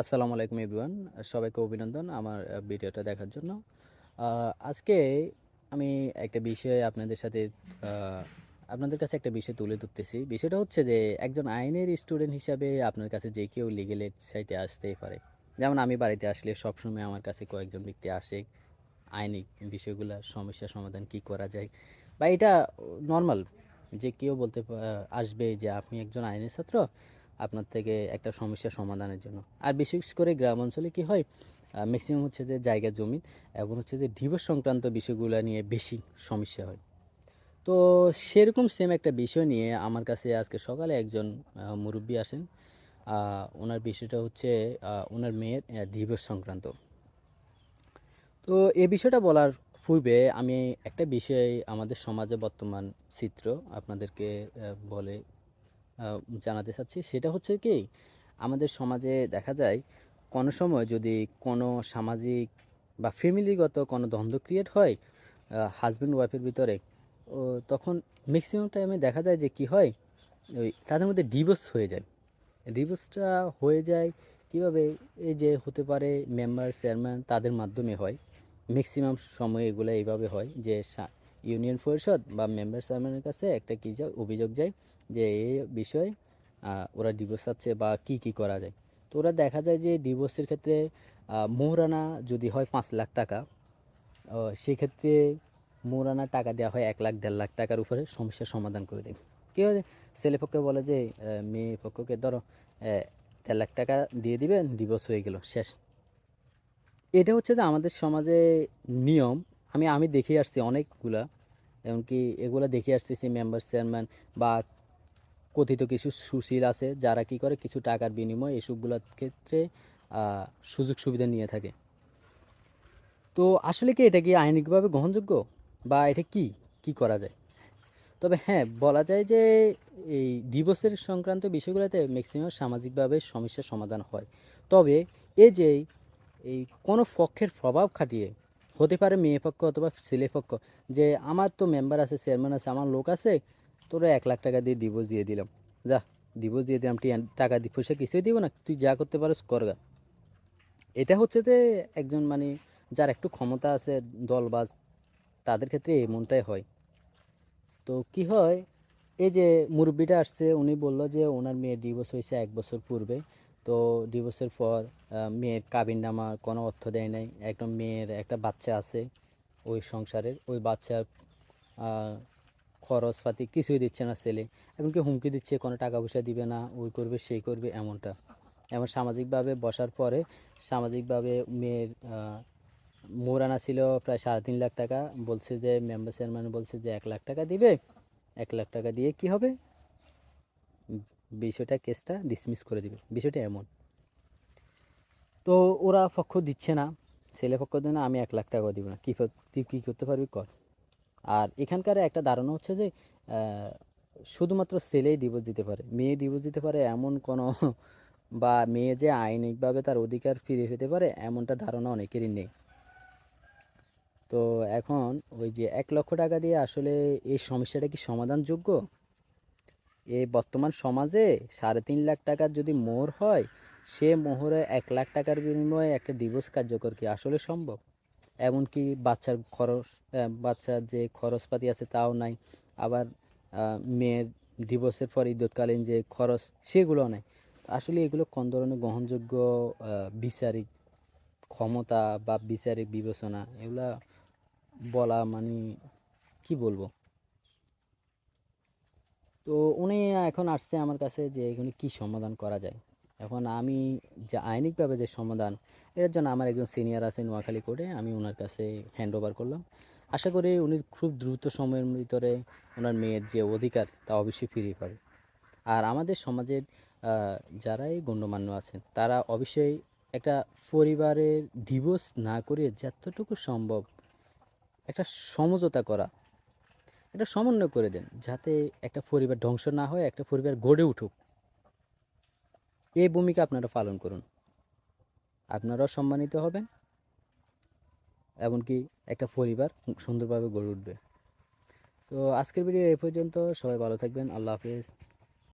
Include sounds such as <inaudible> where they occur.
আসসালামু আলাইকুম এভরিওয়ান, সবাইকে অভিনন্দন আমার ভিডিওটা দেখার জন্য। আজকে আমি একটা বিষয় আপনাদের সাথে আপনাদের কাছে একটা বিষয় তুলে ধরতেছি। বিষয়টা হচ্ছে যে, একজন আইনের স্টুডেন্ট হিসাবে আপনার কাছে যে কেউ লিগেল সাইটে আসতেই পারে। যেমন আমি বাড়িতে আসলে সবসময় আমার কাছে কয়েকজন ব্যক্তি আসে আইনিক বিষয়গুলো, সমস্যা সমাধান কি করা যায়? বা এটা নর্মাল যে কেউ বলতে আসবে যে আপনি একজন আইনের ছাত্র আপনার থেকে একটা সমস্যা সমাধানের জন্য। আর বিশেষ করে গ্রাম অঞ্চলে কী হয় ম্যাক্সিমাম হচ্ছে যে জায়গা জমি এবং হচ্ছে যে ডিভোর্স সংক্রান্ত বিষয়গুলো নিয়ে বেশি সমস্যা হয়। তো সেরকম সেম একটা বিষয় নিয়ে আমার কাছে আজকে সকালে একজন মুরব্বী আসেন। ওনার বিষয়টা হচ্ছে ওনার মেয়ের ডিভোর্স সংক্রান্ত। তো এই বিষয়টা বলার পূর্বে আমি একটা বিষয় আমাদের সমাজে বর্তমান চিত্র আপনাদেরকে বলে জানাতে চাচ্ছি, সেটা হচ্ছে কি, আমাদের সমাজে দেখা যায় কোনো সময় যদি কোনো সামাজিক বা ফ্যামিলিগত কোনো দ্বন্দ্ব ক্রিয়েট হয় হাজব্যান্ড ওয়াইফের ভিতরে তখন ম্যাক্সিমাম টাইমে দেখা যায় যে কি হয়, ওই তাদের মধ্যে ডিভোর্স হয়ে যায়। ডিভোর্সটা হয়ে যায় কীভাবে? এই যে হতে পারে মেম্বার চেয়ারম্যান তাদের মাধ্যমে হয়। ম্যাক্সিমাম সময় এগুলো এইভাবে হয় যে ইউনিয়ন পরিষদ বা মেম্বার চেয়ারম্যানের কাছে একটা কী যায় অভিযোগ যায় যে এই বিষয়ে ওরা ডিভোর্স চাচ্ছে বা কি কি করা যায়। তো ওরা দেখা যায় যে ডিভোর্সের ক্ষেত্রে মোহরানা যদি হয় পাঁচ লাখ টাকা সেক্ষেত্রে মোহরানা টাকা দেওয়া হয় এক লাখ, দেড় লাখ টাকার উপরে সমস্যার সমাধান করে দেয়। কেউ ছেলে পক্ষে বলে যে মেয়ে পক্ষকে ধরো দেড় লাখ টাকা দিয়ে দিবেন ডিভোর্স হয়ে গেল, শেষ। এটা হচ্ছে যে আমাদের সমাজে নিয়ম আমি আমি দেখে আসছি অনেকগুলা। এমনকি এগুলো দেখে আসতেছি মেম্বার চেয়ারম্যান বা কথিত কিছু সুশীল আছে যারা কি করে কিছু টাকার বিনিময়ে এসবগুলোর ক্ষেত্রে সুযোগ সুবিধা নিয়ে থাকে। তো আসলে কি এটা কি আইনিকভাবে গ্রহণযোগ্য বা এটা কি? কি করা যায়? তবে হ্যাঁ বলা যায় যে এই ডিভোর্সের সংক্রান্ত বিষয়গুলোতে ম্যাক্সিমাম সামাজিকভাবে সমস্যার সমাধান হয়। তবে এই যে এই কোনো পক্ষের প্রভাব খাটিয়ে হতে পারে মেয়ে পক্ষ অথবা ছেলে পক্ষ। যে আমার তো মেম্বার আছে চেয়ারম্যান আছে, আমার লোক আছে, তোরা এক লাখ টাকা দিয়ে ডিভোর্স দিয়ে দিলাম। যা ডিভোর্স দিয়ে দিলাম টাকা দিয়ে পয়সা কিছুই দিব না, তুই যা করতে পারিস করগা এটা হচ্ছে যে একজন মানে যার একটু ক্ষমতা আছে, দলবাজ, তাদের ক্ষেত্রে এমনটাই হয়। তো কি হয়, এই যে মুরব্বিটা আসছে, উনি বলল যে ওনার মেয়ের ডিভোর্স হয়েছে এক বছর পূর্বে। তো ডিভোর্সের পর মেয়ের কাবিন নামা কোনো অর্থ দেয় নাই। একদম মেয়ের একটা বাচ্চা আছে ওই সংসারের। ওই বাচ্চার খরচপাতি কিছুই দিচ্ছে না ছেলে। এমনকি হুমকি দিচ্ছে, কোনো টাকা পয়সা দিবে না, ওই করবে, সেই করবে, এমনটা। এমন সামাজিকভাবে বসার পরে, সামাজিকভাবে মেয়ের মোরানা ছিল প্রায় সাড়ে তিন লাখ টাকা। বলছে যে মেম্বার চেয়ারম্যান বলছে যে, এক লাখ টাকা দিবে। এক লাখ টাকা দিয়ে কি হবে? বিষয়টা কেসটা ডিসমিস করে দিবে। বিষয়টা এমন। তো ওরা পক্ষ দিচ্ছে না, ছেলে পক্ষ দেয় না, আমি এক লাখ টাকা দিব না। কী তুই কী করতে পারবি কর। আর এখানকার একটা ধারণা হচ্ছে যে শুধুমাত্র ছেলেই ডিভোর্স দিতে পারে। মেয়ে ডিভোর্স দিতে পারে এমন কোনো <laughs> বা মেয়ে যে আইনিকভাবে তার অধিকার ফিরে পেতে পারে, এমনটা ধারণা অনেকেরই নেই। তো এখন ওই যে এক লক্ষ টাকা দিয়ে আসলে এই সমস্যাটা কি সমাধানযোগ্য? এই বর্তমান সমাজে সাড়ে তিন লাখ টাকার যদি মোহর হয়, সে মোহরে এক লাখ টাকার বিনিময়ে একটা ডিভোর্স কার্যকর কি আসলে সম্ভব? এমনকি বাচ্চার খরচ বাচ্চার যে খরচপাতি আছে তাও নাই। আবার মেয়ের ডিভোর্সের পর ইদ্যৎকালীন যে খরচ, সেগুলো নাই। আসলে এগুলো কোন ধরনের গ্রহণযোগ্য বিচারিক ক্ষমতা বা বিচারিক বিবেচনা, এগুলা বলা মানে কি বলব? তো উনি এখন আসছে আমার কাছে যে এখানে কি সমাধান করা যায়। এখন আমি যে আইনিকভাবে যে সমাধান, এর জন্য আমার একজন সিনিয়র আছে নোয়াখালী কোর্টে, আমি ওনার কাছে হ্যান্ড ওভার করলাম। আশা করি উনি খুব দ্রুত সময়ের ভিতরে ওনার মেয়ের যে অধিকার, তা অবশ্যই ফিরিয়ে পাবে। আর আমাদের সমাজের যারাই গণ্যমান্য আছেন, তারা অবশ্যই একটা পরিবারের ডিভোর্স না করে যতটুকু সম্ভব একটা সমঝোতা করা একটা সমন্বয় করে দেন যাতে একটা পরিবার ধ্বংস না হয়, একটা পরিবার গড়ে উঠুক। এই ভূমিকা আপনারা পালন করুন। আপনারাও সম্মানিত হবেন, এমনকি একটা পরিবার সুন্দরভাবে গড়ে উঠবে। তো আজকের ভিডিও এ পর্যন্ত। সবাই ভালো থাকবেন। আল্লাহ হাফিজ।